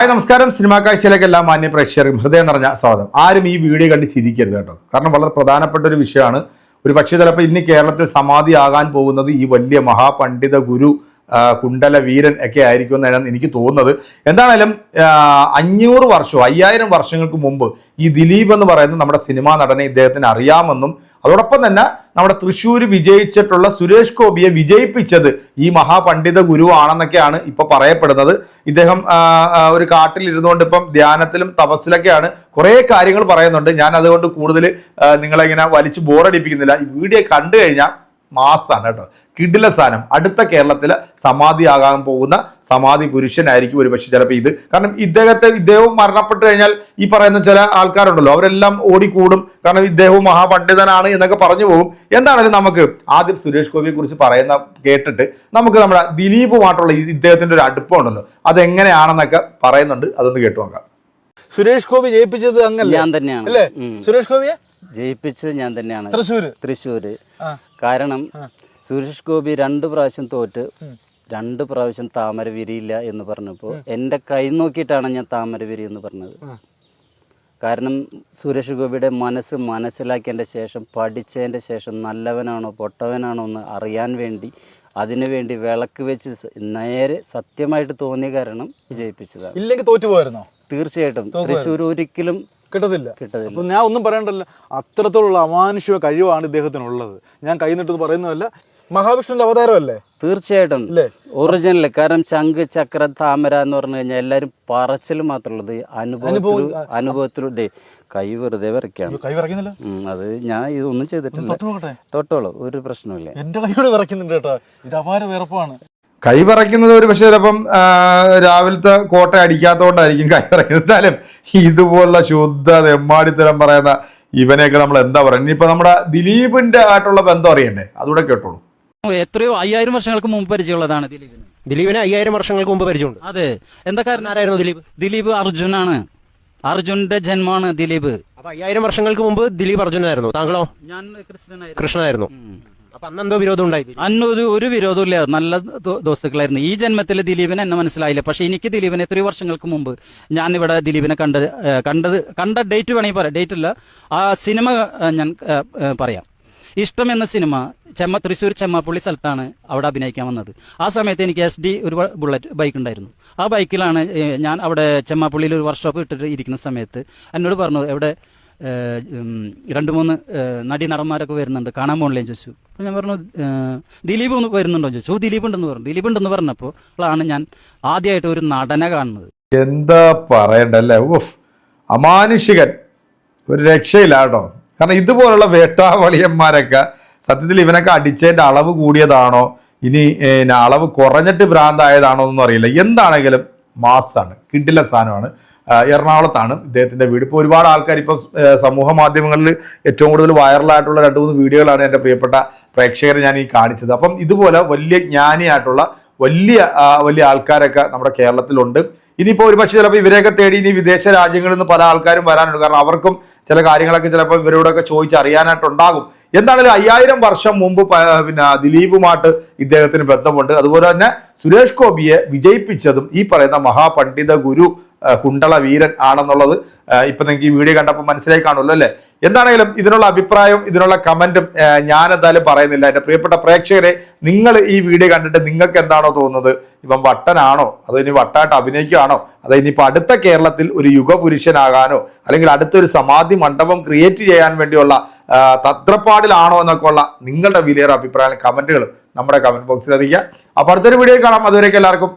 Hi നമസ്കാരം. Cinema കാഴ്ചയിലേക്ക് എല്ലാ മാന്യ പ്രേക്ഷകർക്കും ഹൃദയം നിറഞ്ഞ സ്വാഗതം. ആരും ഈ വീഡിയോ കണ്ട് ചിരിക്കരുത് കേട്ടോ. കാരണം വളരെ പ്രധാനപ്പെട്ട ഒരു വിഷയമാണ്. ഒരു പക്ഷേ ചിലപ്പോൾ ഇന്ന് കേരളത്തിൽ സമാധിയാകാൻ പോകുന്നത് ഈ വലിയ മഹാപണ്ഡിത ഗുരു കുണ്ടല വീരൻ ഒക്കെ ആയിരിക്കും എന്നാണ് എനിക്ക് തോന്നുന്നത്. എന്താണേലും അഞ്ഞൂറ് വർഷവും അയ്യായിരം വർഷങ്ങൾക്ക് മുമ്പ് ഈ ദിലീപ് എന്ന് പറയുന്ന നമ്മുടെ സിനിമാ നടനെ ഇദ്ദേഹത്തിന് അറിയാമെന്നും അതോടൊപ്പം തന്നെ നമ്മുടെ തൃശ്ശൂർ വിജയിച്ചിട്ടുള്ള സുരേഷ് ഗോപിയെ വിജയിപ്പിച്ചത് ഈ മഹാപണ്ഡിത ഗുരുവാണെന്നൊക്കെയാണ് ഇപ്പൊ പറയപ്പെടുന്നത്. ഇദ്ദേഹം ഒരു കാട്ടിൽ ഇരുന്നുകൊണ്ട് ഇപ്പം ധ്യാനത്തിലും തപസ്സിലൊക്കെയാണ് കുറേ കാര്യങ്ങൾ പറയുന്നുണ്ട്. ഞാൻ അതുകൊണ്ട് കൂടുതൽ നിങ്ങളെ ഇങ്ങനെ വലിച്ചു ബോറടിപ്പിക്കുന്നില്ല ഈ വീഡിയോ കണ്ടു കഴിഞ്ഞാൽ മാസാണ് കേട്ടോ. കിടില സ്ഥാനം അടുത്ത കേരളത്തിലെ സമാധിയാകാൻ പോകുന്ന സമാധി പുരുഷനായിരിക്കും ഒരു പക്ഷേ ചിലപ്പോൾ ഇത്. കാരണം ഇദ്ദേഹത്തെ ഇദ്ദേഹവും മരണപ്പെട്ട് കഴിഞ്ഞാൽ ഈ പറയുന്ന ചില ആൾക്കാരുണ്ടല്ലോ. അവരെല്ലാം ഓടിക്കൂടും. കാരണം ഇദ്ദേഹവും മഹാപണ്ഡിതനാണ് എന്നൊക്കെ പറഞ്ഞു പോകും. എന്താണെങ്കിലും നമുക്ക് ആദ്യം സുരേഷ് ഗോപിയെ കുറിച്ച് പറയുന്ന കേട്ടിട്ട് നമുക്ക് നമ്മുടെ ദിലീപുമായിട്ടുള്ള ഈ ഇദ്ദേഹത്തിന്റെ ഒരു അടുപ്പമുണ്ടല്ലോ അതെങ്ങനെയാണെന്നൊക്കെ പറയുന്നുണ്ട്. അതൊന്ന് കേട്ടു നോക്കാം. സുരേഷ് ഗോപി ജയിപ്പിച്ചത് അങ്ങല്ലേ ഞാൻ തന്നെയാണ്. അല്ലേ? സുരേഷ് ഗോപിയെ? ജയിപ്പിച്ചത് ഞാൻ തന്നെയാണ്. തൃശ്ശൂര്? തൃശ്ശൂര്. കാരണം സുരേഷ് ഗോപി രണ്ട് പ്രാവശ്യം തോറ്റ് രണ്ട് പ്രാവശ്യം താമര വിരിയില്ല എന്ന് പറഞ്ഞപ്പോൾ എന്റെ കൈ നോക്കിയിട്ടാണ് ഞാൻ താമര വിരി എന്ന് പറഞ്ഞത്. കാരണം സുരേഷ് ഗോപിയുടെ മനസ്സ് മനസ്സിലാക്കിയതിന്റെ ശേഷം പഠിച്ചതിന്റെ ശേഷം നല്ലവനാണോ പൊട്ടവനാണോ എന്ന് അറിയാൻ വേണ്ടി അതിനുവേണ്ടി വിളക്ക് വെച്ച് നേരെ സത്യമായിട്ട് തോന്നിയ കാരണം വിജയിപ്പിച്ചതാണ്. ഇല്ലെങ്കിൽ തോറ്റു പോയിരുന്നോ തീർച്ചയായിട്ടും തൃശ്ശൂർ ഒരിക്കലും കിട്ടത്തില്ല. കിട്ടത്തില്ല. അപ്പൊ ഞാൻ ഒന്നും പറയണ്ടല്ലോ. അത്രത്തോളം അമാനുഷിക കഴിവാണ് ഇദ്ദേഹത്തിനുള്ളത്. ഞാൻ കൈ നിട്ടെന്ന് പറയുന്നതല്ല. മഹാവിഷ്ണുവിന്റെ അവതാരമല്ലേ? തീർച്ചയായിട്ടും? ഒറിജിനൽ കാരണം ശംഖ് ചക്ര താമര എന്ന് പറഞ്ഞു കഴിഞ്ഞാൽ എല്ലാരും പറച്ചിൽ മാത്രമുള്ളത് അനുഭവം അനുഭവത്തിലൂടെ കൈ വെറുതെ വരയ്ക്കാണ്. കൈ അത് ഞാൻ ഇതൊന്നും ചെയ്തിട്ടില്ല. തൊട്ടോളൂ ഒരു പ്രശ്നമില്ല എന്റെ കൈയോട് വരയ്ക്കുന്നുണ്ട് കേട്ടോ. ഇത് അപാര വിറപ്പാണ്. കൈ പറയ്ക്കുന്നത് ഒരു പക്ഷേ ചിലപ്പം രാവിലത്തെ കോട്ട അടിക്കാത്തതുകൊണ്ടായിരിക്കും കൈ പറയ്ക്കുന്നത് എന്തായാലും ഇതുപോലുള്ള ശുദ്ധ തെമ്മാടിത്തരം പറയുന്ന ഇവനെയൊക്കെ നമ്മൾ എന്താ പറയുക? ഇനിയിപ്പോ നമ്മുടെ ദിലീപിന്റെ ആയിട്ടുള്ള ബന്ധം അറിയണ്ടേ? അതുകൂടെ കേട്ടോളൂ. എത്രയോ അയ്യായിരം വർഷങ്ങൾക്ക് മുമ്പ് പരിചയമുള്ളതാണ് ദിലീപിന്. ദിലീപിനെ അയ്യായിരം വർഷങ്ങൾക്ക് മുമ്പ് പരിചയമുണ്ട്. അതെ. എന്താ കാരണം? ആരായിരുന്നു ദിലീപ്? ദിലീപ് അർജുനാണ്. അർജുന്റെ ജന്മമാണ് ദിലീപ്. അപ്പൊ അയ്യായിരം വർഷങ്ങൾക്ക് മുമ്പ് ദിലീപ് അർജുനായിരുന്നു. താങ്കളോ? ഞാൻ കൃഷ്ണനായിരുന്നു. കൃഷ്ണനായിരുന്നു. അന്ന് ഒരു ഒരു വിരോധവും ഇല്ല നല്ല ദോസ്തുക്കളായിരുന്നു. ഈ ജന്മത്തിൽ ദിലീപിനെ എന്നെ മനസ്സിലായില്ല. പക്ഷെ എനിക്ക് ദിലീപിനെ എത്രയോ വർഷങ്ങൾക്ക് മുമ്പ് ഞാൻ ഇവിടെ ദിലീപിനെ കണ്ട കണ്ടത് കണ്ട ഡേറ്റ് വേണമെങ്കിൽ പറയാം. ഡേറ്റ് ഇല്ല ആ സിനിമ ഞാൻ പറയാം. ഇഷ്ടം എന്ന സിനിമ ചെമ്മ തൃശ്ശൂർ ചെമ്മാപ്പള്ളി സ്ഥലത്താണ് അവിടെ അഭിനയിക്കാൻ വന്നത്. ആ സമയത്ത് എനിക്ക് എസ് ഡി ഒരു ബുള്ളറ്റ് ബൈക്ക് ഉണ്ടായിരുന്നു. ആ ബൈക്കിലാണ് ഞാൻ അവിടെ ചെമ്മാപ്പള്ളിയിൽ ഒരു വർക്ക്ഷോപ്പ് ഇട്ടിട്ട് ഇരിക്കുന്ന സമയത്ത് എന്നോട് പറഞ്ഞു എവിടെ രണ്ട് മൂന്ന് നടി നടന്മാരൊക്കെ വരുന്നുണ്ട്. കാണാൻ പോകണില്ലേ ചോദിച്ചു അപ്പോൾ ഞാൻ പറഞ്ഞു ദിലീപ് ഒന്ന് വരുന്നുണ്ടോ ചോദിച്ചു "ഓ, ദിലീപ് ഉണ്ടെന്ന് പറഞ്ഞു. ദിലീപ് ഉണ്ടെന്ന് പറഞ്ഞപ്പോൾ ആണ് ഞാൻ ആദ്യമായിട്ട് ഒരു നടനെ കാണുന്നത്. എന്താ പറയണ്ടല്ലേ ഓഫ് അമാനുഷികൻ. ഒരു രക്ഷയില്ലാട്ടോ കാരണം ഇതുപോലുള്ള വേട്ടാവളിയന്മാരൊക്കെ സത്യത്തിൽ ഇവനൊക്കെ അടിച്ചതിന്റെ അളവ് കൂടിയതാണോ? ഇനി അളവ് കുറഞ്ഞിട്ട് ഭ്രാന്തായതാണോ എന്നൊന്നും അറിയില്ല. എന്താണെങ്കിലും മാസാണ് കിഡില സാധനമാണ് എറണാകുളത്താണ്. ഇദ്ദേഹത്തിന്റെ വീട്. ഇപ്പോൾ ഒരുപാട് ആൾക്കാർ ഇപ്പോൾ സമൂഹ മാധ്യമങ്ങളിൽ ഏറ്റവും കൂടുതൽ വൈറലായിട്ടുള്ള രണ്ട് മൂന്ന് വീഡിയോകളാണ് എന്റെ പ്രിയപ്പെട്ട പ്രേക്ഷകരെ ഞാൻ ഈ കാണിച്ചത്. അപ്പം ഇതുപോലെ വലിയ ജ്ഞാനിയായിട്ടുള്ള വലിയ വലിയ ആൾക്കാരൊക്കെ നമ്മുടെ കേരളത്തിലുണ്ട്. ഇനിയിപ്പോൾ ഒരുപക്ഷെ ചിലപ്പോൾ ഇവരെയൊക്കെ തേടി ഇനി വിദേശ രാജ്യങ്ങളിൽ നിന്ന് പല ആൾക്കാരും വരാനുണ്ട്. കാരണം അവർക്കും ചില കാര്യങ്ങളൊക്കെ ചിലപ്പോൾ ഇവരോടൊക്കെ ചോദിച്ച് അറിയാനായിട്ടുണ്ടാകും. എന്താണെങ്കിലും അയ്യായിരം വർഷം മുമ്പ് പിന്നെ ദിലീപുമായിട്ട് ഇദ്ദേഹത്തിന് ബന്ധമുണ്ട്. അതുപോലെ തന്നെ സുരേഷ് ഗോപിയെ വിജയിപ്പിച്ചതും ഈ പറയുന്ന മഹാപണ്ഡിത ഗുരു കുണ്ടള വീരൻ ആണെന്നുള്ളത് ഇപ്പം നിങ്ങൾക്ക് ഈ വീഡിയോ കണ്ടപ്പോൾ മനസ്സിലായി കാണുമല്ലോ അല്ലേ? എന്താണെങ്കിലും ഇതിനുള്ള അഭിപ്രായവും ഇതിനുള്ള കമന്റും ഞാൻ എന്തായാലും പറയുന്നില്ല. എന്റെ പ്രിയപ്പെട്ട പ്രേക്ഷകരെ നിങ്ങൾ ഈ വീഡിയോ കണ്ടിട്ട് നിങ്ങൾക്ക് എന്താണോ തോന്നുന്നത്? ഇവൻ വട്ടനാണോ? അതോ ഇനി വട്ടായിട്ട് അഭിനയിക്കുകയാണോ? അതോ ഇനിയിപ്പോൾ അടുത്ത കേരളത്തിൽ ഒരു യുഗപുരുഷനാകാനോ അല്ലെങ്കിൽ അടുത്തൊരു സമാധി മണ്ഡപം ക്രിയേറ്റ് ചെയ്യാൻ വേണ്ടിയുള്ള തത്രപ്പാടിലാണോ എന്നൊക്കെ ഉള്ള നിങ്ങളുടെ വിലയേറെ അഭിപ്രായം കമന്റുകൾ നമ്മുടെ കമന്റ് ബോക്സിൽ അറിയിക്കുക. അപ്പോൾ അടുത്തൊരു വീഡിയോ കാണാം. അതുവരേക്കും എല്ലാവർക്കും